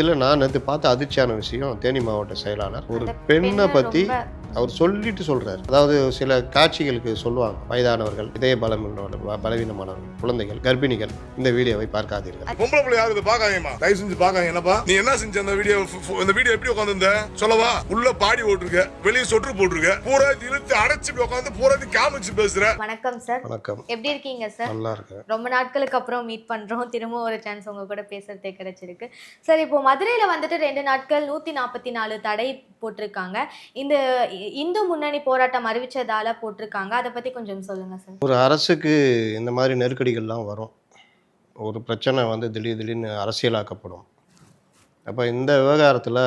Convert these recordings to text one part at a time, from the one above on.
இதில் நான் நேற்று பார்த்த அதிர்ச்சியான விஷயம் தேனி மாவட்ட செயலாளர். ஒரு பெண்ணை பற்றி அவர் சொல்லிட்டு சொல்றாரு. அதாவது சில காட்சிகளுக்கு சொல்லுவாங்க வயதானவர்கள் இதய பலம் பலவீனமானவர்கள் குழந்தைகள் கர்ப்பிணிகள் இந்த வீடியோவை பார்க்காதீர்கள். பொம்பளை பிள்ளை யாரு இதை பாக்காங்கம்மா தயவு செஞ்சு பாக்காங்க என்னப்பா? நீ என்ன செஞ்ச அந்த வீடியோ? இந்த வீடியோ எப்படி உட்காந்துருந்த சொல்லவா? உள்ள பாடி போட்டிருக்க வெளியே சொட்டு போட்டிருக்க பூரா இழுத்து அடைச்சு உட்காந்து பூரா காமிச்சு பேசுற. வணக்கம் சார் வணக்கம். எப்படி இருக்கீங்க சார் நல்லா இருக்கு ரொம்ப நாட்களுக்கு அப்புறம் மீட் பண்றோம். திரும்ப ஒரு சான்ஸ் உங்க கூட பேசுறதே கிடைச்சிருக்கு. சார் இப்போ மதுரையில வந்துட்டு ரெண்டு நாட்கள் நூத்தி நாற்பத்தி நாலு தடை போட்டிருக்காங்க. இந்த இந்து முன்னணி போராட்டம் அறிவிச்சதால போட்டிருக்காங்க. அதை பத்தி கொஞ்சம் சொல்லுங்க சார் ஒரு அரசுக்கு இந்த மாதிரி நெருக்கடிகள்லாம் வரும். ஒரு பிரச்சனை வந்து திடீர் திடீர்னு அரசியலாக்கப்படும். அப்போ இந்த விவகாரத்தில்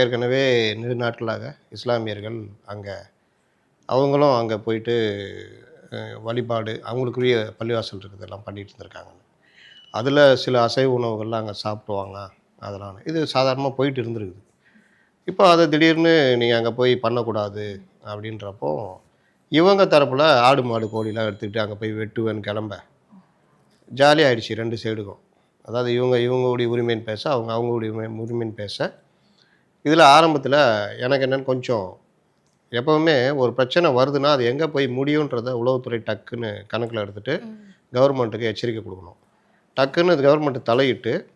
ஏற்கனவே நெடு நாட்களாக இஸ்லாமியர்கள் அங்கே அவங்களும் அங்கே போயிட்டு வழிபாடு அவங்களுக்குரிய பள்ளிவாசல் இருக்கிறதெல்லாம் பண்ணிட்டு இருந்திருக்காங்க. அதில் சில அசைவ உணவுகள்லாம் அங்கே சாப்பிடுவாங்க அதெல்லாம். இது சாதாரணமாக போயிட்டு இருந்திருக்குது. இப்போ அதை திடீர்னு நீங்கள் அங்கே போய் பண்ணக்கூடாது அப்படின்றப்போ இவங்க தரப்பில் ஆடு மாடு கோழிலாம் எடுத்துக்கிட்டு அங்கே போய் வெட்டுவேன்னு கிளம்ப. ஜாலியாக ஆயிடுச்சு ரெண்டு சைடுக்கும். அதாவது இவங்க இவங்களுடைய உரிமைன்னு பேச அவங்க அவங்களுடைய உரிமை- உரிமைன்னு பேச. இதில் ஆரம்பத்தில் எனக்கு என்னன்னு கொஞ்சம் எப்போவுமே ஒரு பிரச்சனை வருதுன்னா அது எங்கே போய் முடியுன்றத உளவுத்துறை டக்குன்னு கணக்கில் எடுத்துகிட்டு கவர்மெண்ட்டுக்கு எச்சரிக்கை கொடுக்கணும். டக்குன்னு இது கவர்மெண்ட் தலையிட்டு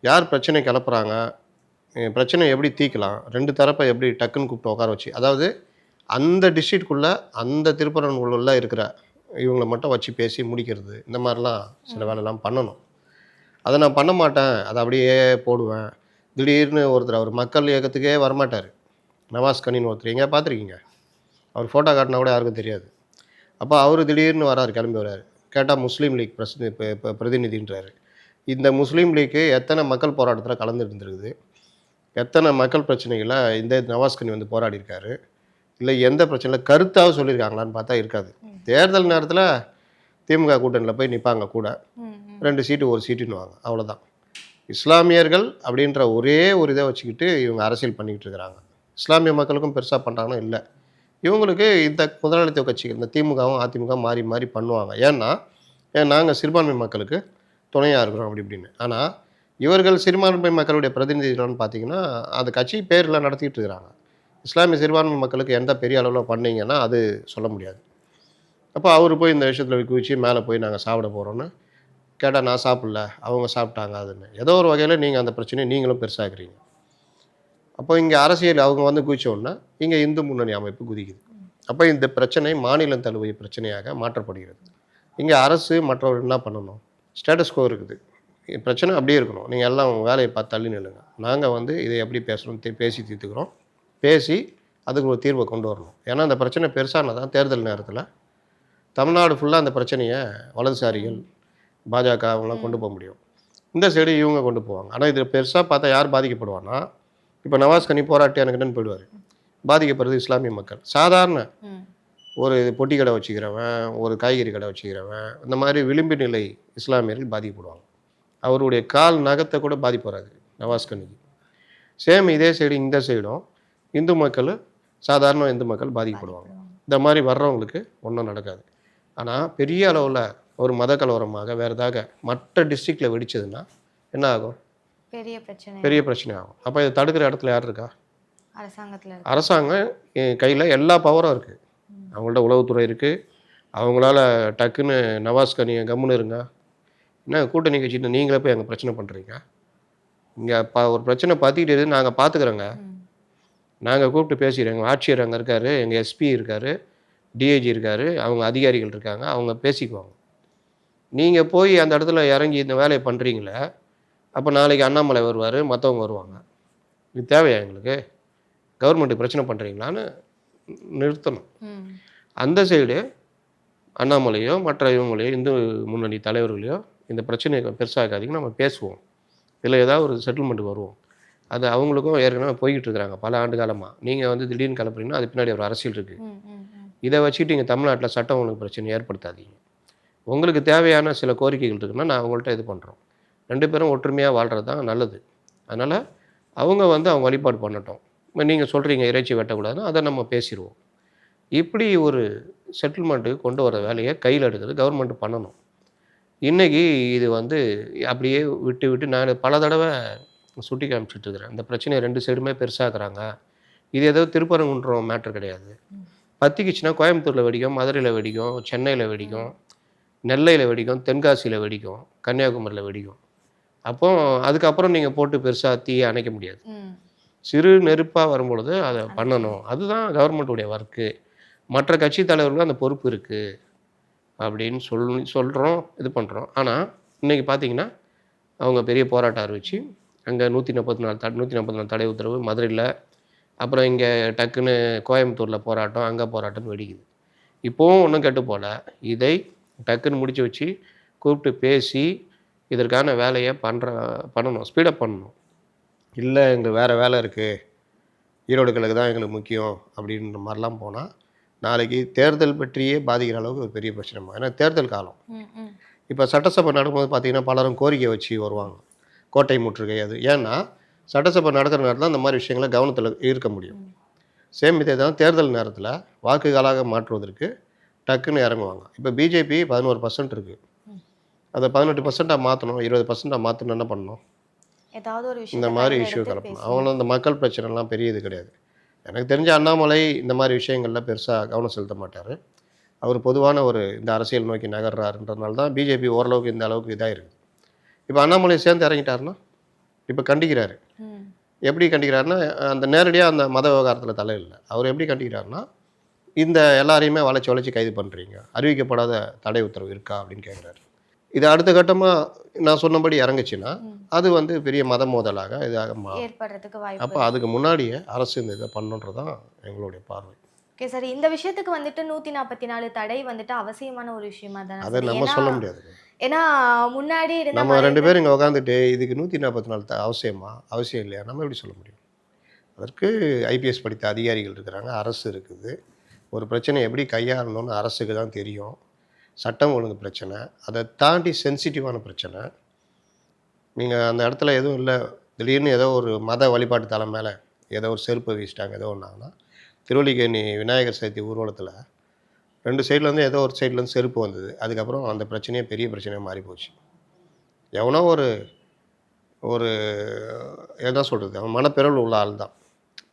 யார் பிரச்சனை கிளப்புறாங்க அஹ் பிரச்சனையை எப்படி தீர்க்கலாம் ரெண்டு தரப்பை எப்படி டக்குன்னு கூப்பிட்டு உட்கார வச்சு? அதாவது அந்த டிஸ்ட்ரிக்ட்குள்ளே அந்த திருப்பரங்குள்ள இருக்கிற இவங்களை மட்டும் வச்சு பேசி முடிக்கிறது. இந்த மாதிரிலாம் சில வேலைலாம் பண்ணணும். அதை நான் பண்ண மாட்டேன். அதை அப்படியே போடுவேன். திடீர்னு ஒருத்தர் அவர் மக்கள் இயக்கத்துக்கே வரமாட்டார். நவாஸ் கனின்னு ஒருத்தர். எங்கேயா பார்த்துருக்கீங்க? அவர் ஃபோட்டோ காட்டினா கூட யாருக்கும் தெரியாது. அப்போ அவர் திடீர்னு வராரு கிளம்பி வராரு. கேட்டால் முஸ்லீம் லீக் பிரஸ் பிரதிநிதின்றாரு. இந்த முஸ்லீம் லீக்கு எத்தனை மக்கள் போராட்டத்தில் கலந்துட்டு இருந்திருக்குது எத்தனை மக்கள் பிரச்சனைகளை இந்த நவாஸ்கனி வந்து போராடி இருக்காரு இல்லை எந்த பிரச்சனையில் கருத்தாக சொல்லியிருக்காங்களான்னு பார்த்தா இருக்காது. தேர்தல் நேரத்தில் திமுக கூட்டணியில் போய் நிற்பாங்க கூட. ரெண்டு சீட்டு ஒரு சீட்டுன்னுவாங்க. அவ்வளோதான் இஸ்லாமியர்கள் அப்படின்ற ஒரே ஒரு இதை வச்சுக்கிட்டு இவங்க அரசியல் பண்ணிக்கிட்டு இருக்கிறாங்க. இஸ்லாமிய மக்களுக்கும் பெருசாக பண்ணுறாங்கன்னா இல்லை. இவங்களுக்கு இந்த முதலாளித்துவ கட்சி இந்த திமுகவும் அதிமுக மாறி மாறி பண்ணுவாங்க. ஏன்னா ஏன் நாங்கள் சிறுபான்மை மக்களுக்கு துணையாக இருக்கிறோம் அப்படி இப்படின்னு. ஆனால் இவர்கள் சிறுபான்மை மக்களுடைய பிரதிநிதிகள்னு பார்த்தீங்கன்னா அந்த கட்சி பேரில் நடத்திட்டு இருக்கிறாங்க. இஸ்லாமிய சிறுபான்மை மக்களுக்கு எந்த பெரிய அளவில் பண்ணீங்கன்னா அது சொல்ல முடியாது. அப்போ அவர் போய் இந்த விஷயத்தில் குவிச்சு மேலே போய் நாங்கள் சாப்பிட போகிறோன்னு கேட்டால் நான் சாப்பிடல. அவங்க சாப்பிட்டாங்க அதுன்னு. ஏதோ ஒரு வகையில் நீங்கள் அந்த பிரச்சனையை நீங்களும் பெருசாகிறீங்க அப்போ இங்கே அரசியல் அவங்க வந்து குதிச்சோன்னா இங்கே இந்து முன்னணி அமைப்பு குதிக்குது. அப்போ இந்த பிரச்சனை மாநிலம் தழுவிய பிரச்சனையாக மாற்றப்படுகிறது. இங்கே அரசு மற்றவர்கள் என்ன பண்ணணும்? ஸ்டேட்டஸ் கோ இருக்குது. பிரச்சனை அப்படியே இருக்கணும். நீங்கள் எல்லாம் உங்க வேலையை பார்த்து தள்ளி நில்லுங்க. நாங்கள் வந்து இதை எப்படி தே- பேசி தீர்த்துக்கிறோம். பேசி அதுக்கு ஒரு தீர்வை கொண்டு வரணும். ஏன்னா அந்த பிரச்சனை பெருசானதான் தேர்தல் நேரத்தில் தமிழ்நாடு ஃபுல்லாக அந்த பிரச்சனையை வலதுசாரிகள் பாஜக அவங்களாம் கொண்டு போக முடியும். இந்த சைடு இவங்க கொண்டு போவாங்க. ஆனால் இதில் பெருசாக பார்த்தா யார் பாதிக்கப்படுவான்னா இப்போ நவாஸ் கனி போராட்டி எனக்குன்னு போயிடுவார். பாதிக்கப்படுறது இஸ்லாமிய மக்கள். சாதாரண. ஒரு பொட்டி கடை வச்சுக்கிறவன் ஒரு காய்கறி கடை வச்சுக்கிறவன் இந்த மாதிரி விளிம்பு நிலை இஸ்லாமியர்கள் பாதிக்கப்படுவாங்க. அவருடைய கால் நகத்தை கூட பாதிப்பு வராது நவாஸ் கனிக்கு. சேம் இதே சைடு இந்த சைடும் இந்து மக்கள் சாதாரண இந்து மக்கள் பாதிக்கப்படுவாங்க. இந்த மாதிரி வர்றவங்களுக்கு ஒன்றும் நடக்காது. ஆனால் பெரிய அளவில் ஒரு மத கலவரமாக வேறு ஏதாவது மற்ற டிஸ்ட்ரிக்டில் வெடிச்சதுன்னா என்ன ஆகும்? பெரிய பிரச்சனை. பெரிய பிரச்சனை ஆகும். அப்போ இதை தடுக்கிற இடத்துல யார் இருக்கா? அரசாங்கத்துல. அரசாங்கம் கையில் எல்லா பவரும் இருக்குது அவங்கள்ட்ட உளவுத்துறை இருக்குது அவங்களால டக்குன்னு நவாஸ் கனியை கம்முன்னு இருங்க. என்ன கூட்டணி கட்சிட்டு நீங்களே போய் அங்கே பிரச்சனை பண்ணுறீங்க இங்கே ப ஒரு பிரச்சனை பார்த்துக்கிட்டு நாங்கள் பார்த்துக்குறோங்க. நாங்கள் கூப்பிட்டு பேசிக்கிறோம் எங்கள் ஆட்சியர் அங்கே இருக்கார் எங்கள் எஸ்பி இருக்கார் டிஐஜி இருக்கார் அவங்க அதிகாரிகள் இருக்காங்க அவங்க பேசிக்குவாங்க. நீங்கள் போய் அந்த இடத்துல இறங்கி இந்த வேலையை பண்ணுறீங்களே அப்போ நாளைக்கு அண்ணாமலை வருவார் மற்றவங்க வருவாங்க. இது தேவையா எங்களுக்கு? கவர்மெண்ட்டுக்கு பிரச்சனை பண்ணுறீங்களான்னு நிறுத்தணும். அந்த சைடு அண்ணாமலையோ மற்ற இவங்களையோ இந்து முன்னணி தலைவர்களையோ இந்த பிரச்சனையை பெருசாக்காதீங்க நம்ம பேசுவோம். இதில் ஏதாவது ஒரு செட்டில்மெண்ட்டுக்கு வருவோம். அது அவங்களுக்கும் ஏற்கனவே போய்கிட்டு இருக்கிறாங்க பல ஆண்டு காலமாக நீங்கள் வந்து திடீர்னு கிளப்புறீங்கன்னா அது பின்னாடி ஒரு அரசியல் இருக்குது. இதை வச்சுட்டு இங்கே தமிழ்நாட்டில் சட்டம் ஒழுங்கு பிரச்சனை ஏற்படுத்தாதீங்க. உங்களுக்கு தேவையான சில கோரிக்கைகள் இருக்குன்னா நான் அவங்கள்ட்ட இது பண்ணுறோம் ரெண்டு பேரும் ஒற்றுமையாக வாழ்கிறது தான் நல்லது. அதனால் அவங்க வந்து அவங்க வழிபாடு பண்ணட்டும். நீங்கள் சொல்கிறீங்க இறைச்சி வெட்டக்கூடாதுன்னா அதை நம்ம பேசிடுவோம். இப்படி ஒரு செட்டில்மெண்ட்டுக்கு கொண்டு வர வேலையை கையில் எடுக்கிறது கவர்மெண்ட் பண்ணணும். இன்றைக்கி இது வந்து அப்படியே விட்டு விட்டு நான் பல தடவை சுட்டி காமிச்சிட்டு இருக்கிறேன். இந்த பிரச்சனையை ரெண்டு சைடுமே பெருசாக்குறாங்க. இது ஏதோ திருப்பரங்குன்றம் மேட்ரு கிடையாது. பத்திக்குச்சுன்னா கோயம்புத்தூரில் வெடிக்கும் மதுரையில் வெடிக்கும் சென்னையில் வெடிக்கும் நெல்லையில் வெடிக்கும் தென்காசியில் வெடிக்கும் கன்னியாகுமரியில் வெடிக்கும். அப்போ அதுக்கப்புறம் நீங்கள் போட்டு பெருசாக தீயை அணைக்க முடியாது. சிறு நெருப்பாக வரும்பொழுது அதை பண்ணணும். அதுதான் கவர்மெண்ட்டுடைய ஒர்க்கு மற்ற கட்சி தலைவர்களும் அந்த பொறுப்பு இருக்குது அப்படின்னு சொல் சொல்கிறோம் இது பண்ணுறோம் ஆனால் இன்றைக்கி பார்த்தீங்கன்னா அவங்க பெரிய போராட்டம் அறிவிச்சு அங்கே நூற்றி நாற்பத்தி நாலு த நூற்றி முப்பத்தி நாலு தடை உத்தரவு மதுரையில் அப்புறம் இங்கே டக்குன்னு கோயம்புத்தூரில் போராட்டம் அங்கே போராட்டம்னு வெடிக்குது. இப்போவும் ஒன்றும் கெட்டு போகல இதை டக்குன்னு முடிச்சு வச்சு கூப்பிட்டு பேசி இதற்கான வேலையை பண்ணுற பண்ணணும் ஸ்பீடப் பண்ணணும். இல்லை எங்களுக்கு வேறு வேலை இருக்குது ஈரோடு கிழக்கு தான் எங்களுக்கு முக்கியம் அப்படின்ற மாதிரிலாம் போனால் நாளைக்கு தேர்தல் பற்றியே பாதிக்கிற அளவுக்கு ஒரு பெரிய பிரச்சனை. ஏன்னா தேர்தல் காலம். இப்போ சட்டசபை நடக்கும்போது பார்த்தீங்கன்னா பலரும் கோரிக்கை வச்சு வருவாங்க. கோட்டை முற்றுகை அது. ஏன்னா சட்டசபை நடக்கிற நேரத்தில் அந்த மாதிரி விஷயங்களை கவனத்தில் ஈர்க்க முடியும். சேம் இதே தான் தேர்தல் நேரத்தில் வாக்குகளாக மாற்றுவதற்கு டக்குன்னு இறங்குவாங்க. இப்போ பிஜேபி பதினோரு பர்சன்ட் இருக்குது அதை பதினெட்டு பர்சண்ட்டாக மாற்றணும் இருபது பர்சண்ட்டாக மாற்றணும் என்ன பண்ணணும்? ஏதாவது ஒரு விஷயம் இந்த மாதிரி இஷ்யூ கிளப்பணும். அவங்களும் இந்த மக்கள் பிரச்சனைலாம் பெரிய இது கிடையாது. எனக்கு தெரிஞ்ச அண்ணாமலை இந்த மாதிரி விஷயங்கள்ல பெருசாக கவனம் செலுத்த மாட்டார். அவர் பொதுவான ஒரு இந்த அரசியல் நோக்கி நகர்றாருன்றதுனால தான் பிஜேபி ஓரளவுக்கு இந்த அளவுக்கு இதாக இருக்குது இப்போ அண்ணாமலை சேர்ந்து இறங்கிட்டாருன்னா இப்போ கண்டிக்கிறாரு. எப்படி கண்டிக்கிறாருன்னா அந்த நேரடியாக அந்த மத விவகாரத்தில் தலை இல்லை அவர் எப்படி கண்டிக்கிறாருன்னா இந்த எல்லாரையுமே வளைச்சி வளைச்சி கைது பண்ணுறீங்க அறிவிக்கப்படாத தடை உத்தரவு இருக்கா அப்படின்னு கேட்குறாரு இது அடுத்த கட்டமாக நான் சொன்னபடி இறங்குச்சுன்னா அது வந்து பெரிய மத மோதலாக இதாக மாறும் அப்போ அதுக்கு முன்னாடியே அரசு இந்த இதை பண்ணணுன்றது தான் எங்களுடைய பார்வை. ஓகே சார் இந்த விஷயத்துக்கு வந்துட்டு நூத்தி நாற்பத்தி நாலு தடை வந்துட்டு அவசியமான ஒரு விஷயமா தானே அதை? நம்ம சொல்ல முடியாது. ஏன்னா முன்னாடி நம்ம ரெண்டு பேரும் இங்கே உட்காந்துட்டு இதுக்கு நூற்றி நாற்பத்தி நாலு த- அவசியமா? அவசியம் இல்லையா? நம்ம எப்படி சொல்ல முடியும்? அதற்கு ஐபிஎஸ் படித்த அதிகாரிகள் இருக்கிறாங்க அரசு இருக்குது. ஒரு பிரச்சனை எப்படி கையாளணும்னு அரசுக்கு தான் தெரியும். சட்டம் ஒழுங்கு பிரச்சனை அதை தாண்டி சென்சிட்டிவான பிரச்சனை. நீங்கள் அந்த இடத்துல எதுவும் இல்லை. திடீர்னு ஏதோ ஒரு மத வழிபாட்டு தலை மேலே ஏதோ ஒரு செருப்பு வீசிட்டாங்க ஏதோ ஒன்றாங்கன்னா திருவள்ளிக்கேணி விநாயகர் சதுர்த்தி ஊர்வலத்தில் ரெண்டு சைட்லேருந்து ஏதோ ஒரு சைட்லேருந்து செருப்பு வந்தது. அதுக்கப்புறம் அந்த பிரச்சனையே பெரிய பிரச்சனையாக மாறி போச்சு. எவனோ ஒரு ஒரு என்ன சொல்கிறது அவன் மனப்பிறல் உள்ள ஆள் தான்.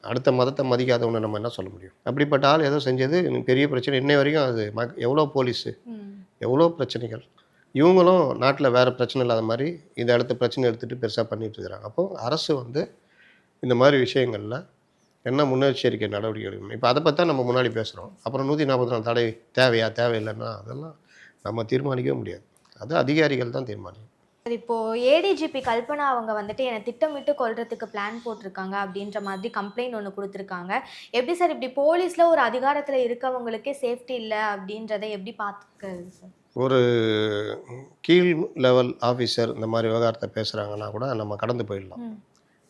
அடுத்த மதத்தை மதிக்காதவனை நம்ம என்ன சொல்ல முடியும்? அப்படிப்பட்ட ஆள் ஏதோ செஞ்சது எனக்கு பெரிய பிரச்சனை. இன்னை வரைக்கும் அது மக் எவ்வளோ போலீஸு? எவ்வளோ பிரச்சனைகள்? இவங்களும் நாட்டில் வேறு பிரச்சனை இல்லாத மாதிரி இந்த இடத்த பிரச்சனை எடுத்துகிட்டு பெருசாக பண்ணிகிட்டு இருக்கிறாங்க. அப்போது அரசு வந்து இந்த மாதிரி விஷயங்களில் என்ன முன்னெச்சரிக்கை நடவடிக்கை எடுக்கணும் இப்போ அதை பற்றி தான் நம்ம முன்னாடி பேசுகிறோம் அப்புறம் நூற்றி நாற்பத்தி நாலு தடை தேவையா தேவையில்லைன்னா அதெல்லாம் நம்ம தீர்மானிக்கவே முடியாது. அது அதிகாரிகள் தான் தீர்மானிக்கும் சார், இப்போ ஏடிஜிபி கல்பனா அவங்க வந்துட்டு என்னை திட்டமிட்டு கொல்றதுக்கு பிளான் போட்டிருக்காங்க அப்படின்ற மாதிரி கம்ப்ளைண்ட் ஒன்று கொடுத்துருக்காங்க. எப்படி சார் இப்படி போலீஸ்ல ஒரு அதிகாரத்துல இருக்கவங்களுக்கே சேஃப்டி இல்லை அப்படின்றத எப்படி பார்த்துக்கிறது சார் ஒரு கீழ் லெவல் ஆஃபீஸர் இந்த மாதிரி விவகாரத்தை பேசுகிறாங்கன்னா கூட நம்ம கடந்து போயிடலாம்.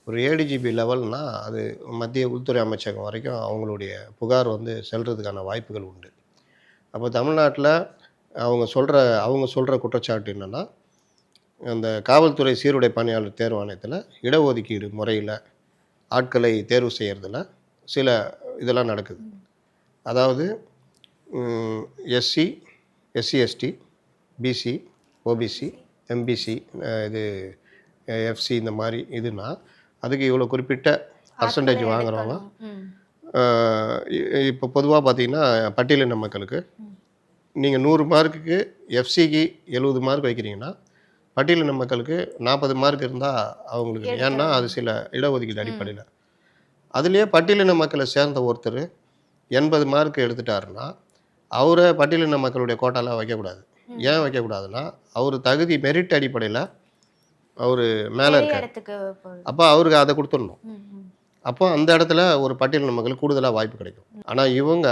ஒரு ஏடிஜிபி லெவல்னா அது மத்திய உள்துறை அமைச்சகம் வரைக்கும் அவங்களுடைய புகார் வந்து செல்றதுக்கான வாய்ப்புகள் உண்டு. அப்போ தமிழ்நாட்டில் அவங்க சொல்கிற அவங்க சொல்கிற குற்றச்சாட்டு என்னென்னா அந்த காவல்துறை சீருடை பணியாளர் தேர்வாணையத்தில் இடஒதுக்கீடு முறையில் ஆட்களை தேர்வு செய்கிறதுல சில இதெல்லாம் நடக்குது. அதாவது SC SC ST BC OBC MBC இது எஃப்சி இந்த மாதிரி இதுனா அதுக்கு இவ்வளோ குறிப்பிட்ட பர்சன்டேஜ் வாங்குறவங்க. இப்போ பொதுவாக பார்த்தீங்கன்னா பட்டியலின மக்களுக்கு நீங்கள் நூறு மார்க்குக்கு எஃப்சிக்கு எழுபது மார்க் வைக்கிறீங்கன்னா பட்டியலின மக்களுக்கு நாற்பது மார்க் இருந்தால் அவங்களுக்கு ஏன்னா அது சில இடஒதுக்கீடு அடிப்படையில். அதுலேயே பட்டியலின மக்களை சேர்ந்த ஒருத்தர் எண்பது மார்க் எடுத்துட்டாருன்னா அவரை பட்டியலின மக்களுடைய கோட்டால வைக்கக்கூடாது. ஏன் வைக்கக்கூடாதுன்னா அவர் தகுதி மெரிட் அடிப்படையில் அவர் மேலே இருக்கார். அப்போ அவருக்கு அதை கொடுத்துடணும். அப்போ அந்த இடத்துல ஒரு பட்டியலின மக்களுக்கு கூடுதலாக வாய்ப்பு கிடைக்கும். ஆனால் இவங்க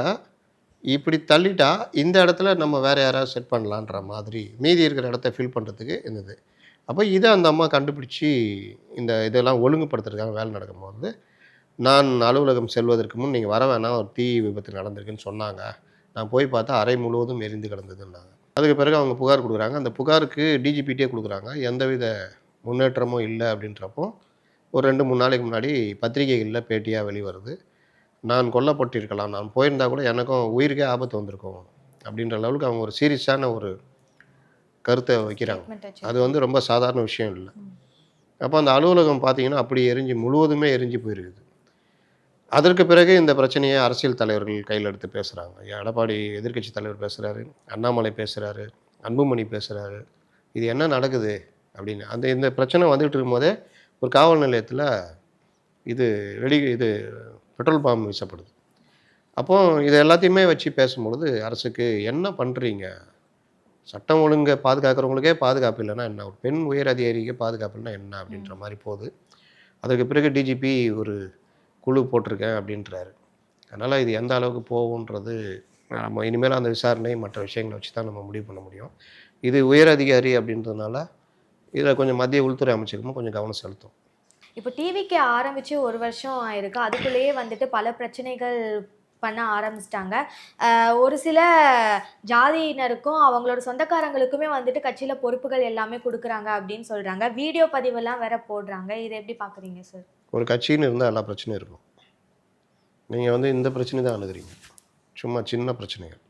இப்படி தள்ளிட்டா இந்த இடத்துல நம்ம வேறு யாராவது செட் பண்ணலான்ற மாதிரி மீதி இருக்கிற இடத்த ஃபில் பண்ணுறதுக்கு இருந்தது அப்போ இதை அந்த அம்மா கண்டுபிடிச்சி இந்த இதெல்லாம் ஒழுங்குபடுத்துறதுக்காக வேலை நடக்கும்போது நான் அலுவலகம் செல்வதற்கு முன் நீங்கள் வர வேணாம் ஒரு தீ விபத்து நடந்திருக்குன்னு சொன்னாங்க. நான் போய் பார்த்தா அறை முழுவதும் எரிந்து கிடந்ததுன்னாங்க. அதுக்கு பிறகு அவங்க புகார் கொடுக்குறாங்க. அந்த புகாருக்கு டிஜிபிட்டே கொடுக்குறாங்க. எந்தவித முன்னேற்றமும் இல்லை அப்படின்றப்போ ஒரு ரெண்டு மூணு நாளைக்கு முன்னாடி பத்திரிகைகளில் பேட்டியாக வெளிவருது. நான் கொல்லப்பட்டிருக்கலாம். நான் போயிருந்தா கூட எனக்கும் உயிருக்கே ஆபத்து வந்திருக்கும் அப்படின்ற லெவலுக்கு அவங்க ஒரு சீரியஸான ஒரு கருத்தை வைக்கிறாங்க. அது வந்து ரொம்ப சாதாரண விஷயம் இல்லை. அப்போ அந்த அலுவலகம் பார்த்தீங்கன்னா அப்படி எரிஞ்சு முழுவதுமே எரிஞ்சு போயிருக்குது. அதற்கு பிறகு இந்த பிரச்சனையை அரசியல் தலைவர்கள் கையில் எடுத்து பேசுகிறாங்க எடப்பாடி எதிர்க்கட்சி தலைவர் பேசுகிறாரு அண்ணாமலை பேசுகிறாரு அன்புமணி பேசுகிறாரு இது என்ன நடக்குது அப்படின்னு. அந்த இந்த பிரச்சனை வந்துகிட்டு இருக்கும்போதே ஒரு காவல் நிலையத்தில் இது வெடி இது பெட்ரோல் பாம்பு வீசப்படுது. அப்போ இது எல்லாத்தையுமே வச்சு பேசும்பொழுது அரசுக்கு என்ன பண்ணுறீங்க சட்டம் ஒழுங்கை பாதுகாக்கிறவங்களுக்கே பாதுகாப்பு இல்லைன்னா என்ன? ஒரு பெண் உயர் அதிகாரிக்கே பாதுகாப்பு இல்லைன்னா என்ன? அப்படின்ற மாதிரி போகுது. அதற்கு பிறகு டிஜிபி ஒரு குழு போட்டிருக்கேன் அப்படின்றாரு. அதனால் இது எந்த அளவுக்கு போகுன்றது நம்ம இனிமேல் அந்த விசாரணை மற்ற விஷயங்களை வச்சு தான் நம்ம முடிவு பண்ண முடியும். இது உயர் அதிகாரி அப்படின்றதுனால இதில் கொஞ்சம் மத்திய உள்துறை அமைச்சகமும் கொஞ்சம் கவனம் செலுத்தும். இப்போ டிவிக்கு ஆரம்பித்து ஒரு வருஷம் ஆயிருக்கு. அதுக்குள்ளேயே வந்துட்டு பல பிரச்சனைகள் பண்ண ஆரம்பிச்சிட்டாங்க. ஒரு சில ஜாதியினருக்கும் அவங்களோட சொந்தக்காரங்களுக்குமே வந்துட்டு கட்சியில் பொறுப்புகள் எல்லாமே கொடுக்குறாங்க அப்படின்னு சொல்கிறாங்க வீடியோ பதிவெல்லாம் வேற போடுறாங்க. இதை எப்படி பார்க்குறீங்க சார் ஒரு கட்சின்னு இருந்தால் எல்லா பிரச்சனையும் இருக்கும். நீங்கள் வந்து இந்த பிரச்சனை தான் அணுகிறீங்க. சும்மா சின்ன பிரச்சனைகள்.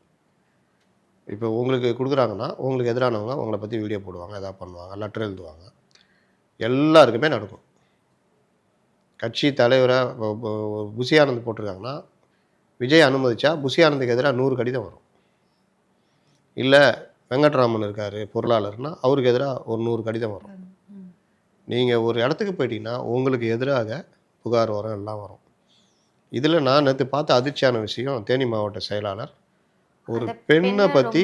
இப்போ உங்களுக்கு கொடுக்குறாங்கன்னா உங்களுக்கு எதிரானவங்க உங்களை பற்றி வீடியோ போடுவாங்க எதாவது பண்ணுவாங்க லெட்டர் எழுதுவாங்க. எல்லாருக்குமே நடக்கும். கட்சி தலைவராக புசி ஆனந்த் போட்டிருக்காங்கன்னா விஜய் அனுமதிச்சா புசி ஆனந்துக்கு எதிராக நூறு கடிதம் வரும். இல்லை வெங்கட்ராமன் இருக்கார் பொருளாளர்னா அவருக்கு எதிராக ஒரு நூறு கடிதம் வரும். நீங்கள் ஒரு இடத்துக்கு போயிட்டீங்கன்னா உங்களுக்கு எதிராக புகார் வரும் எல்லாம் வரும். இதில் நான் நேற்று பார்த்த அதிர்ச்சியான விஷயம் தேனி மாவட்ட செயலாளர் ஒரு பெண்ணை பற்றி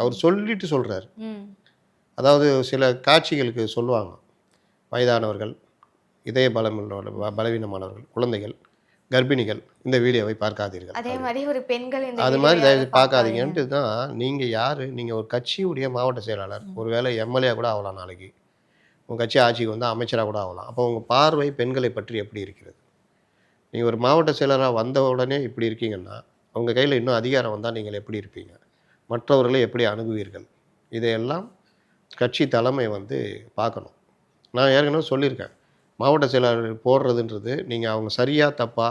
அவர் சொல்லிட்டு சொல்கிறார் அதாவது சில காட்சிகளுக்கு சொல்லுவாங்க. வயதானவர்கள் இதய பலம் பல- பலவீனமானவர்கள் குழந்தைகள் கர்ப்பிணிகள் இந்த வீடியோவை பார்க்காதீர்கள். அதே மாதிரி ஒரு பெண்கள் அது மாதிரி தயவு பார்க்காதீங்கன்ட்டு தான் நீங்கள் யார்? நீங்கள் ஒரு கட்சியுடைய மாவட்ட செயலாளர். ஒருவேளை எம்எல்ஏ கூட ஆகலாம் நாளைக்கு. உங்கள் கட்சி ஆட்சிக்கு வந்து அமைச்சராக கூட ஆகலாம். அப்போ உங்கள் பார்வை பெண்களை பற்றி எப்படி இருக்கிறது? நீங்கள் ஒரு மாவட்ட செயலராக வந்த உடனே இப்படி இருக்கீங்கன்னா உங்கள் கையில் இன்னும் அதிகாரம் வந்தால் நீங்கள் எப்படி இருப்பீங்க? மற்றவர்களை எப்படி அணுகுவீர்கள்? இதையெல்லாம் கட்சி தலைமை வந்து பார்க்கணும். நான் ஏற்கனவே சொல்லியிருக்கேன். மாவட்ட செயலாளர் போடுறதுன்றது நீங்கள் அவங்க சரியாக தப்பா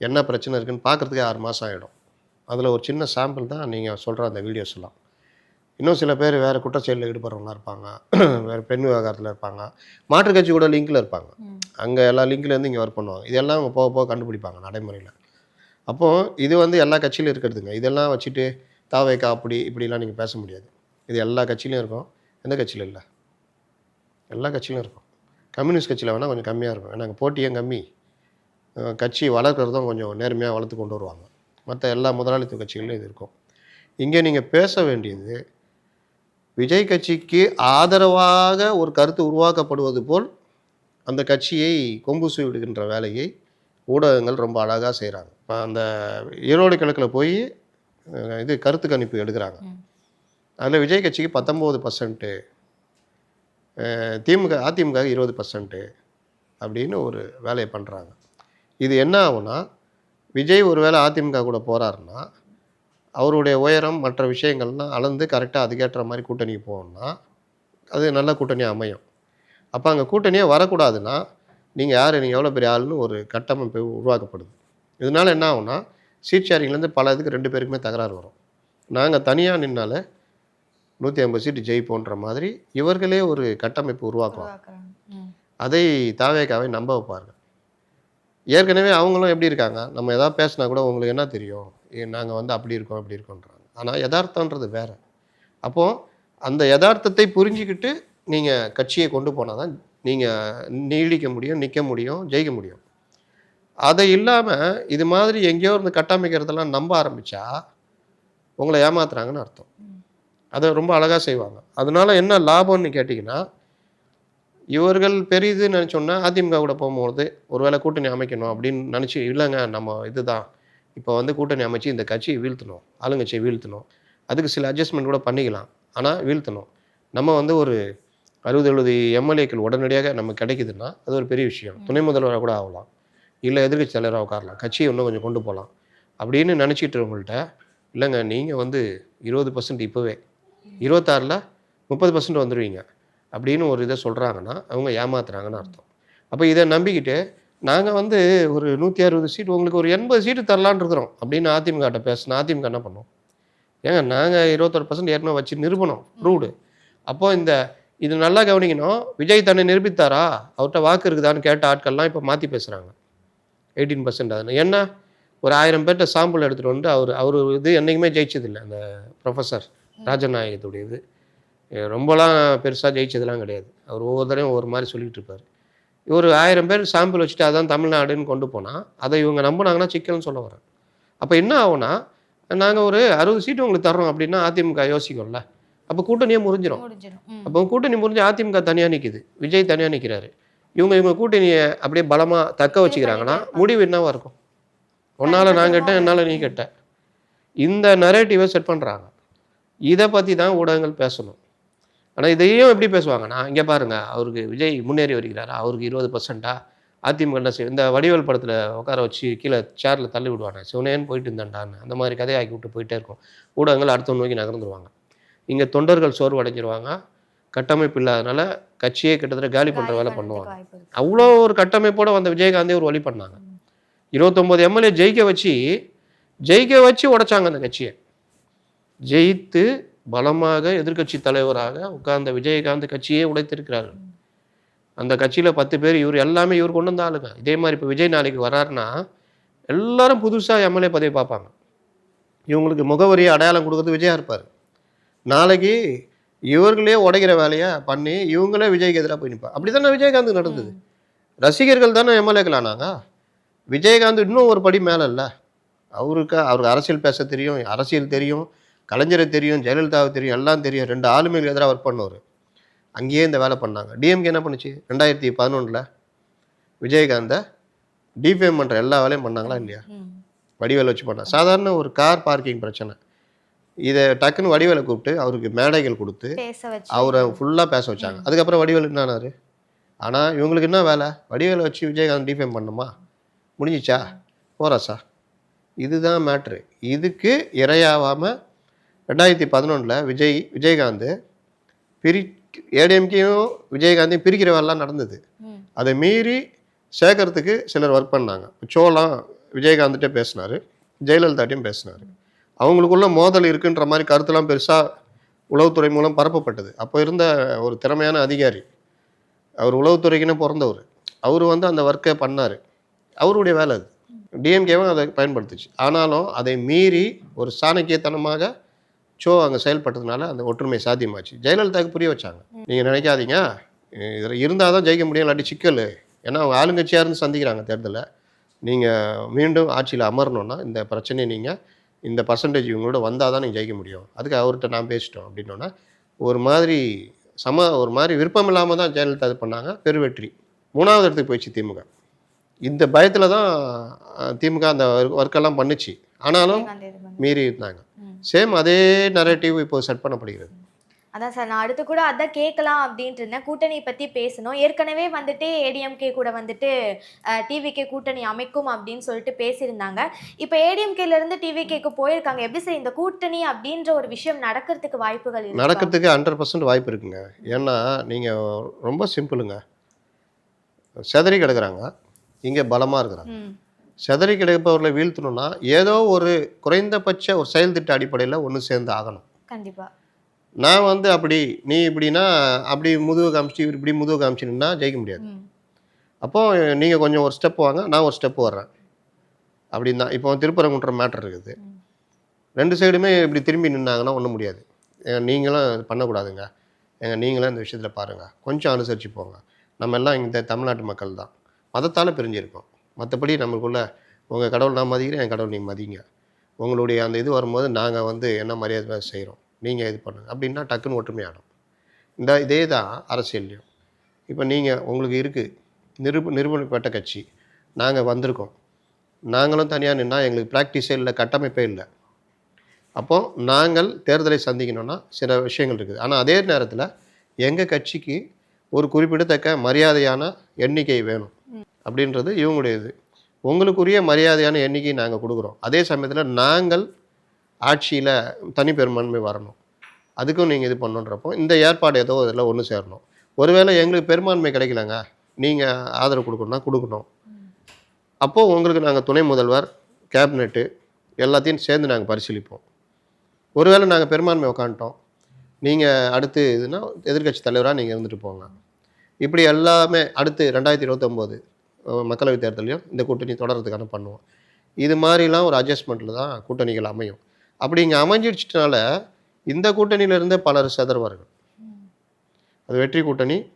என்ன பிரச்சனை இருக்குன்னு பார்க்குறதுக்கு ஆறு மாதம் ஆகிடும் அதில் ஒரு சின்ன சாம்பிள் தான் நீங்கள் சொல்கிற அந்த வீடியோஸ் எல்லாம். இன்னும் சில பேர் வேறு குற்றச்செயலில் ஈடுபடுறவங்களா இருப்பாங்க. வேறு பெண் விவகாரத்தில் இருப்பாங்க. மாற்றுக் கட்சி கூட லிங்கில் இருப்பாங்க. அங்கே எல்லா லிங்க்லேருந்து இங்கே ஒர்க் பண்ணுவாங்க. இதெல்லாம் அவங்க போக போக கண்டுபிடிப்பாங்க நடைமுறையில். அப்போது இது வந்து எல்லா கட்சியிலும் இருக்கிறதுங்க. இதெல்லாம் வச்சுட்டு தாவைக்கா அப்படி இப்படிலாம் நீங்கள் பேச முடியாது. இது எல்லா கட்சியிலும் இருக்கும். எந்த கட்சியிலும் இல்லை. எல்லா கட்சியிலும் இருக்கும். கம்யூனிஸ்ட் கட்சியில் வேணால் கொஞ்சம் கம்மியாக இருக்கும். ஏன்னா அங்கே போட்டியும் கம்மி? கட்சி வளர்க்குறதும் கொஞ்சம் நேர்மையாக வளர்த்து கொண்டு வருவாங்க. மற்ற எல்லா முதலாளித்துவ கட்சிகளிலும் இது இருக்கும். இங்கே நீங்கள் பேச வேண்டியது விஜய் கட்சிக்கு ஆதரவாக ஒரு கருத்து உருவாக்கப்படுவது போல் அந்த கட்சியை கொம்பு விடுகின்ற வேலையை ஊடகங்கள் ரொம்ப அழகாக செய்கிறாங்க இப்போ அந்த ஈரோடு கிழக்கில் போய் இது கருத்து கணிப்பு எடுக்கிறாங்க. அதில் விஜய் கட்சிக்கு பத்தொம்போது பர்சன்ட்டு திமுக அதிமுக இருபது பர்சன்ட்டு அப்படின்னு ஒரு வேலையை பண்ணுறாங்க இது என்ன ஆகும்னா விஜய் ஒரு வேளை அதிமுக கூட போகிறாருன்னா அவருடைய உயரம் மற்ற விஷயங்கள்லாம் அளந்து கரெக்டாக அதுக்கேற்ற மாதிரி கூட்டணிக்கு போகணும்னா அது நல்ல கூட்டணியாக அமையும். அப்போ அங்கே கூட்டணியாக வரக்கூடாதுன்னா நீங்கள் யார் நீங்கள் எவ்வளோ பெரிய ஆளுன்னு ஒரு கட்டமைப்பு உருவாக்கப்படுது. இதனால் என்ன ஆகும்னா சீட் ஷேரிங்லேருந்து பல இதுக்கு ரெண்டு பேருக்குமே தகராறு வரும். நாங்கள் தனியாக நின்னால நூற்றி ஐம்பது சீட்டு ஜெயிப்போன்ற மாதிரி இவர்களே ஒரு கட்டமைப்பு உருவாக்குவாங்க. அதை தாவேக்காவை நம்ப வைப்பார்கள். ஏற்கனவே அவங்களும் எப்படி இருக்காங்க? நம்ம எதாவது பேசினா கூட உங்களுக்கு என்ன தெரியும்? நாங்கள் வந்து அப்படி இருக்கோம் அப்படி இருக்கோன்றாங்க. ஆனால் யதார்த்தன்றது வேற. அப்போது அந்த யதார்த்தத்தை புரிஞ்சுக்கிட்டு நீங்கள் கட்சியை கொண்டு போனால் தான் நீங்கள் நீடிக்க முடியும் நிற்க முடியும் ஜெயிக்க முடியும். அதை இல்லாமல் இது மாதிரி எங்கேயோ இருந்து கட்டமைக்கிறதெல்லாம் நம்ப ஆரம்பித்தா உங்களை ஏமாத்துறாங்கன்னு அர்த்தம். அதை ரொம்ப அழகாக செய்வாங்க. அதனால என்ன லாபம்னு கேட்டிங்கன்னா இவர்கள் பெரியதுன்னு நினச்சோன்னா அதிமுக கூட போகும்போது ஒருவேளை கூட்டணி அமைக்கணும் அப்படின்னு நினச்சி இல்லைங்க நம்ம இதுதான். இப்போ வந்து கூட்டணி அமைச்சு இந்த கட்சியை வீழ்த்தணும் ஆளுங்கட்சியை வீழ்த்தணும். அதுக்கு சில அட்ஜஸ்ட்மெண்ட் கூட பண்ணிக்கலாம். ஆனால் வீழ்த்தணும். நம்ம வந்து ஒரு அறுபது எழுபது எம்எல்ஏக்கள் உடனடியாக நமக்கு கிடைக்குதுன்னா அது ஒரு பெரிய விஷயம். துணை முதல்வராக கூட ஆகலாம். இல்லை எதிர்கட்சி தலைவராக உட்காரலாம். கட்சியை இன்னும் கொஞ்சம் கொண்டு போகலாம். அப்படின்னு நினச்சிட்டு இருக்கவங்கள்ட்ட இல்லைங்க நீங்கள் வந்து இருபது பர்சன்ட் இப்போவே இருபத்தாறில் முப்பது பர்சன்ட் வந்துடுவீங்க அப்படின்னு ஒரு இதை சொல்கிறாங்கன்னா அவங்க ஏமாத்துறாங்கன்னு அர்த்தம். அப்போ இதை நம்பிக்கிட்டு நாங்கள் வந்து ஒரு நூற்றி அறுபது சீட் உங்களுக்கு ஒரு எண்பது சீட்டு தரலான் இருக்கிறோம். அப்படின்னு அதிமுகட்ட பேசினா அதிமுக என்ன பண்ணோம்? ஏங்க நாங்கள் இருபத்தொரு பர்சன்ட் ஏற்கனவே வச்சு நிரூபணம் ரூடு அப்போ இந்த இது நல்லா கவனிக்கணும். விஜய் தன்னை நிரூபித்தாரா? அவர்கிட்ட வாக்கு இருக்குதான்னு கேட்ட ஆட்கள்லாம் இப்போ மாற்றி பேசுகிறாங்க எயிட்டீன் பர்சன்ட் அது. என்ன? ஒரு ஆயிரம் பேர்கிட்ட சாம்பிள் எடுத்துகிட்டு வந்து அவர் அவர் இது என்றைக்குமே ஜெயிச்சதில்லை அந்த ப்ரொஃபஸர் ராஜநாயகத்துடைய இது அஹ் ரொம்பலாம் பெருசாக ஜெயிச்சதெல்லாம் கிடையாது. அவர் ஒவ்வொரு தடவையும் ஒவ்வொரு மாதிரி சொல்லிட்டு இருப்பார். ஒரு ஆயிரம் பேர் சாம்பிள் வச்சுட்டு அதான் தமிழ்நாடுன்னு கொண்டு போனால் அதை இவங்க நம்பினாங்கன்னா சிக்கல்னு சொல்ல வரேன் அப்போ என்ன ஆகும்னா நாங்கள் ஒரு அறுபது சீட்டு உங்களுக்கு தர்றோம் அப்படின்னா அதிமுக யோசிக்கும்ல. அப்போ கூட்டணியே முறிஞ்சிடும். அப்போ கூட்டணி முறிஞ்சு அதிமுக தனியாக நிற்குது விஜய் தனியாக நிற்கிறாரு இவங்க இவங்க கூட்டணியை அப்படியே பலமாக தக்க வச்சுக்கிறாங்கன்னா முடிவு என்னவா இருக்கும்? உன்னால் நான் கேட்டேன் என்னால் நீ கேட்ட. இந்த நரேட்டிவை செட் பண்ணுறாங்க இதை பற்றி தான் ஊடகங்கள் பேசணும். ஆனால் இதையும் எப்படி பேசுவாங்கன்னா இங்கே பாருங்க அவருக்கு விஜய் முன்னேறி வருகிறாரா? அவருக்கு இருபது பர்சன்டா அதிமுக என்ன செய்யும் இந்த வடிவேல் படத்தில் உட்கார வச்சு கீழே சேரில் தள்ளி விடுவாங்க சிவனேன்னு போயிட்டு இருந்தான்டான்னு அந்த மாதிரி கதையை ஆக்கி விட்டு போயிட்டே இருக்கும். ஊடகங்கள் அடுத்த நோக்கி நகர்ந்துருவாங்க. இங்கே தொண்டர்கள் சோர்வு அடைஞ்சிருவாங்க. கட்டமைப்பு இல்லாதனால கட்சியே கிட்டத்தட்ட காலி பண்ணுற வேலை பண்ணுவாங்க. அவ்வளோ ஒரு கட்டமைப்போட வந்த விஜயகாந்தே ஒரு வழி பண்ணாங்க. இருபத்தொம்போது எம்எல்ஏ ஜெயிக்க வச்சு ஜெயிக்க வச்சு உடைச்சாங்க அந்த கட்சியை. ஜெயித்து பலமாக எதிர்க்கட்சி தலைவராக உட்கார்ந்த விஜயகாந்த் கட்சியே உடைத்திருக்கிறார் அந்த கட்சியில் பத்து பேர் இவர் எல்லாமே இவர் கொண்டு வந்த ஆளுங்க. இதே மாதிரி இப்போ விஜய் நாளைக்கு வராருன்னா எல்லாரும் புதுசாக எம்எல்ஏ பதவி பார்ப்பாங்க. இவங்களுக்கு முகவரி அடையாளம் கொடுக்கறது விஜயா இருப்பார். நாளைக்கு இவர்களே உடைக்கிற வேலையை பண்ணி இவங்களே விஜய்க்கு எதிராக போய் நிற்பார் அப்படி தானே விஜயகாந்த் நடந்தது? ரசிகர்கள் தானே எம்எல்ஏக்கள் ஆனாங்க. விஜயகாந்த் இன்னும் ஒரு படி மேலே இல்லை. அவருக்கு அவருக்கு அரசியல் பேச தெரியும் அரசியல் தெரியும். கலைஞரை தெரியும் ஜெயலலிதாவை தெரியும் எல்லாம் தெரியும். ரெண்டு ஆளுமைகள் எதிராக ஒர்க் பண்ணவர். அங்கேயே இந்த வேலை பண்ணாங்க. டிஎம்கே என்ன பண்ணுச்சு? ரெண்டாயிரத்தி பதினொன்றில் விஜயகாந்தை டிஃபேம் பண்ணுற எல்லா வேலையும் பண்ணாங்களா இல்லையா. வடிவேல் வச்சு பண்ணாங்க சாதாரண ஒரு கார் பார்க்கிங் பிரச்சனை. இதை டக்குன்னு வடிவேலை கூப்பிட்டு அவருக்கு மேடைகள் கொடுத்து அவரை ஃபுல்லாக பேச வச்சாங்க. அதுக்கப்புறம் வடிவேல் என்னானாரு ஆனால் இவங்களுக்கு என்ன வேலை? வடிவேலை வச்சு விஜயகாந்த் டிஃபேம் பண்ணுமா? முடிஞ்சிச்சா? போராசா இதுதான் மேட்ரு இதுக்கு இரையாகாமல் ரெண்டாயிரத்தி பதினொன்றில் விஜய் விஜயகாந்த் பிரி ஏடிஎம்கேயும் விஜயகாந்தையும் பிரிக்கிற வேலைலாம் நடந்தது. அதை மீறி சேர்க்கறதுக்கு சிலர் ஒர்க் பண்ணாங்க. சோலாம் விஜயகாந்த்கிட்ட பேசினார் ஜெயலலிதாட்டையும் பேசினார். அவங்களுக்குள்ள மோதல் இருக்குன்ற மாதிரி கருத்துலாம் பெருசாக உளவுத்துறை மூலம் பரப்பப்பட்டது. அப்போ இருந்த ஒரு திறமையான அதிகாரி அவர் உளவுத்துறைக்குன்னு பிறந்தவர். அவர் வந்து அந்த ஒர்க்கை பண்ணார். அவருடைய வேலை அது. டிஎம்கேவும் அதை பயன்படுத்துச்சு. ஆனாலும் அதை மீறி ஒரு சாணக்கியத்தனமாக சோ அங்கே செயல்பட்டதுனால அந்த ஒற்றுமை சாத்தியமாச்சு. ஜெயலலிதாவுக்கு புரிய வச்சாங்க. நீங்கள் நினைக்காதீங்க. இதில் இருந்தால் தான் ஜெயிக்க முடியும் இல்லாட்டி சிக்கல். ஏன்னா அவங்க ஆளுங்கட்சியாக இருந்து சந்திக்கிறாங்க தேர்தலில். நீங்கள் மீண்டும் ஆட்சியில் அமரணும்னா இந்த பிரச்சனையை நீங்கள் இந்த பர்சன்டேஜ் இவங்களோட வந்தால் தான் நீங்கள் ஜெயிக்க முடியும். அதுக்கு அவர்கிட்ட நான் பேசிட்டோம் அப்படின்னோன்னா ஒரு மாதிரி சம ஒரு மாதிரி விருப்பம் இல்லாமல் தான் ஜெயலலிதா இது பண்ணாங்க. பெருவெற்றி மூணாவது இடத்துக்கு போயிடுச்சு திமுக. இந்த பயத்தில் தான் திமுக அந்த ஒர்க்கெல்லாம் பண்ணுச்சு. ஆனாலும். மீறி இருந்தாங்க. சேம் அதே நரேட்டிவ் இப்போ செட் பண்ணப்படுகிறது. அதான் சார் நான் அடுத்து கூட அதான் கேட்கலாம் அப்படின்ட்டு இருந்தேன். கூட்டணி பற்றி பேசணும். ஏற்கனவே வந்துட்டு ஏடிஎம்கே கூட வந்துட்டு டிவிகே கூட்டணி அமைக்கும் அப்படின்னு சொல்லிட்டு பேசியிருந்தாங்க. இப்போ ஏடிஎம்கேல இருந்து டிவிகேக்கு போயிருக்காங்க. எப்படி சார் இந்த கூட்டணி அப்படின்ற ஒரு விஷயம் நடக்கிறதுக்கு வாய்ப்புகள்? நடக்கிறதுக்கு ஹண்ட்ரட் பர்சன்ட் வாய்ப்பு இருக்குங்க. ஏன்னா நீங்கள் ரொம்ப சிம்பிளுங்க செதறி கிடக்குறாங்க. இங்கே பலமாக இருக்கிறாங்க. செதறி கிடப்பவர்களை வீழ்த்தணும்னா ஏதோ ஒரு குறைந்தபட்ச ஒரு செயல் திட்ட அடிப்படையில் ஒன்று சேர்ந்து ஆகணும். கண்டிப்பா. நான் வந்து அப்படி நீ இப்படின்னா அப்படி முதுகு காமிச்சு இவர் இப்படி முதுகு காமிச்சுன்னா ஜெயிக்க முடியாது. ம். அப்போ நீங்கள் கொஞ்சம் ஒரு ஸ்டெப் வாங்க நான் ஒரு ஸ்டெப் வர்றேன். அப்படின்னு இப்போ திருப்பரங்குன்ற மேட்டர் இருக்குது. ரெண்டு சைடுமே இப்படி திரும்பி நின்னாங்கன்னா ஒன்றும் முடியாது. நீங்களும் பண்ணக்கூடாதுங்க. ஏங்க நீங்களும் இந்த விஷயத்தில் பாருங்கள் கொஞ்சம் அனுசரித்து போங்க. நம்ம எல்லாம் இந்த தமிழ்நாட்டு மக்கள் தான். மதத்தால் பிரிஞ்சிருக்கோம். மற்றபடி நம்மளுக்குள்ள உங்கள் கடவுள் நான் மதிக்கிறேன் என் கடவுள் நீ மதிங்க. உங்களுடைய அந்த இது வரும்போது நாங்கள் வந்து என்ன மரியாதை செய்கிறோம் நீங்கள் இது பண்ணுங்கள் அப்படின்னா டக்குன்னு ஒற்றுமையாடும் இந்த இதே தான் அரசியல்லையும். இப்போ நீங்கள் உங்களுக்கு இருக்குது நிரூப நிரூபணப்பட்ட கட்சி. நாங்கள் வந்திருக்கோம். நாங்களும் தனியாக நின்னா எங்களுக்கு ப்ராக்டிஸே இல்லை கட்டமைப்பே இல்லை. அப்போது நாங்கள் தேர்தலை சந்திக்கணும்னா சில விஷயங்கள் இருக்குது. ஆனால் அதே நேரத்தில் எங்கள் கட்சிக்கு ஒரு குறிப்பிடத்தக்க மரியாதையான எண்ணிக்கை வேணும். அப்படின்றது இவங்களுடைய இது உங்களுக்குரிய மரியாதையான எண்ணிக்கை நாங்கள் கொடுக்குறோம். அதே சமயத்தில் நாங்கள் ஆட்சியில் தனி பெரும்பான்மை வரணும். அதுக்கும் நீங்கள் இது பண்ணுன்றப்போ இந்த ஏற்பாடு ஏதோ இதில் ஒன்று சேரணும். ஒருவேளை எங்களுக்கு பெரும்பான்மை கிடைக்கலங்க நீங்கள் ஆதரவு கொடுக்கணும்னா கொடுக்கணும். அப்போது உங்களுக்கு நாங்கள் துணை முதல்வர் கேபினெட்டு எல்லாத்தையும் சேர்ந்து நாங்கள் பரிசீலிப்போம். ஒருவேளை நாங்கள் பெரும்பான்மை உட்காந்துட்டோம் நீங்கள் அடுத்து இதுனா எதிர்க்கட்சி தலைவராக நீங்கள் இருந்துட்டு போங்க. இப்படி எல்லாமே அடுத்து ரெண்டாயிரத்தி இருபத்தொம்போது மக்களவைத் தேர்தலையும் இந்த கூட்டணி தொடர்றதுக்கான பண்ணுவோம். இது மாதிரிலாம் ஒரு அட்ஜஸ்ட்மெண்ட்டில் தான் கூட்டணிகள் அமையும். அப்படி இங்கே அமைஞ்சிடுச்சினால இந்த கூட்டணியிலிருந்தே பலர் செதறுவார்கள். அது வெற்றி கூட்டணி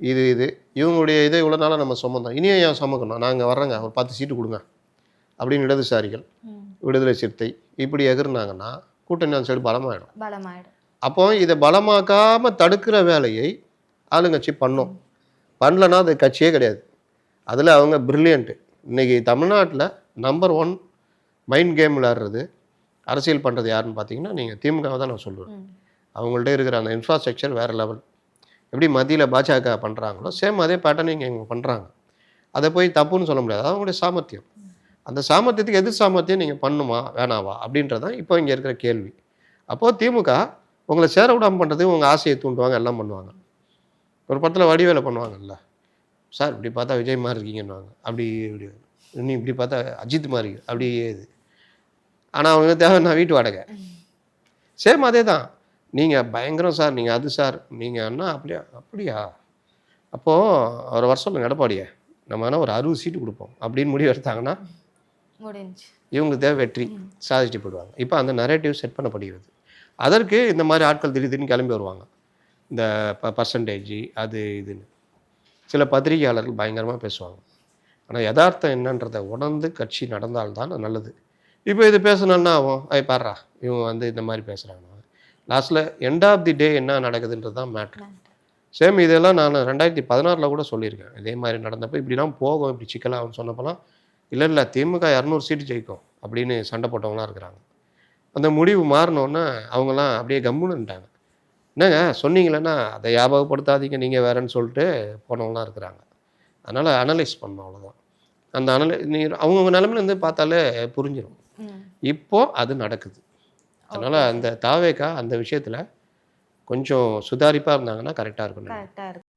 இது இது. இவங்களுடைய இது இவ்வளோ நாளாக நம்ம சுமந்தோம் இனியும் ஏன் சுமக்கணும்? நாங்கள் வர்றோங்க. ஒரு பத்து சீட்டு கொடுங்க. அப்படின்னு இடதுசாரிகள். விடுதலை சிறுத்தை இப்படி எகிர்னாங்கன்னா கூட்டணி அந்த சைடு பலமாயிடும். பலமாயிடும். அப்போ இதை பலமாக்காம தடுக்கிற வேலையை ஆளுங்கட்சி பண்ணும். பண்ணலன்னா அது கட்சியே கிடையாது. அதில் அவங்க பிரில்லியண்ட்டு இன்னைக்கு தமிழ்நாட்டில் நம்பர் ஒன் மைண்ட் கேம் விளையாடுறது அரசியல் பண்ணுறது யாருன்னு பார்த்தீங்கன்னா நீங்கள் திமுகவை தான் நான் சொல்லுவேன். அவங்கள்ட்ட இருக்கிற அந்த இன்ஃப்ராஸ்ட்ரக்சர் வேறு லெவல் எப்படி மத்தியில் பாஜக பண்ணுறாங்களோ சேம் அதே பேட்டர்ன் இங்கே இவங்க பண்ணுறாங்க அதை போய் தப்புன்னு சொல்ல முடியாது. அவங்களுடைய சாமர்த்தியம். அந்த சாமர்த்தியத்துக்கு எதிர் சாமர்த்தியம்? நீங்கள் பண்ணுமா வேணாவா? அப்படின்றதான் இப்போ இங்கே இருக்கிற கேள்வி. அப்போது திமுக உங்களை சேர விடாமல் பண்ணுறது உங்கள் ஆசையை தூண்டுவாங்க எல்லாம் பண்ணுவாங்க. ஒரு படத்தில் வடிவேலை பண்ணுவாங்கல்ல. சார் இப்படி பார்த்தா விஜய் மாதிரி இருக்கீங்கன்னுவாங்க. அப்படி இப்படி. நீ இப்படி பார்த்தா அஜித் மாதிரி. அப்படியே இது. ஆனால் அவங்க தேவை நான் வீட்டு வாடகை. சேம் அதே தான். நீங்கள் பயங்கரம் சார் நீங்கள் அது சார். நீங்கள் என்ன அப்படியா? அப்படியா? அப்போது ஒரு வருஷம் சொல்லுங்க எடப்பாடியை. நம்ம வேணால் ஒரு அறுபது சீட்டு கொடுப்போம். அப்படின்னு முடிவு எடுத்தாங்கன்னா முடிஞ்சு. இவங்க தேவை வெற்றி. சாதிச்சுட்டு போயிடுவாங்க. இப்போ அந்த நரேட்டிவ் செட் பண்ணப்படுகிறது. அதற்கு இந்த மாதிரி ஆட்கள் திடீர் திடீர்னு கிளம்பி வருவாங்க. இந்த ப பர்சன்டேஜ் அது இதுன்னு. சில பத்திரிகையாளர்கள் பயங்கரமாக பேசுவாங்க. ஆனால் யதார்த்தம் என்னன்றதை உணர்ந்து கட்சி நடந்தால்தான் நல்லது. இப்போ இது பேசணுன்னா ஆகும்? ஐ பாடுறா இவங்க வந்து இந்த மாதிரி பேசுகிறாங்க லாஸ்ட்டில் எண்ட் ஆஃப் தி டே என்ன நடக்குதுன்றது தான் மேட்ரு சேம் இதெல்லாம் நான் ரெண்டாயிரத்தி பதினாறில் கூட சொல்லியிருக்கேன். இதே மாதிரி நடந்தப்போ இப்படிலாம் போகும் இப்படி சிக்கலாகும்னு சொன்னப்போலாம் இல்லை இல்லை திமுக இரநூறு சீட்டு ஜெயிக்கும் அப்படின்னு சண்டை போட்டவங்களாம் இருக்கிறாங்க. அந்த முடிவு மாறினோன்னே அவங்களாம் அப்படியே கம்முன்னுட்டாங்க என்னங்க சொன்னீங்களேன்னா அதை ஞாபகப்படுத்தாதீங்க நீங்கள் வேறன்னு சொல்லிட்டு போனவங்களாம் இருக்கிறாங்க. அதனால் அனலைஸ் பண்ணோம் அவ்வளோதான் அந்த அனலை நீ அவங்கவுங்க நிலமையிலேருந்து பார்த்தாலே புரிஞ்சிடும். இப்போ அது நடக்குது. அதனால் அந்த தாவேக்கா அந்த விஷயத்தில் கொஞ்சம் சுதாரிப்பாக இருந்தாங்கன்னா கரெக்டாக இருக்கும் கரெக்டா இருக்கு.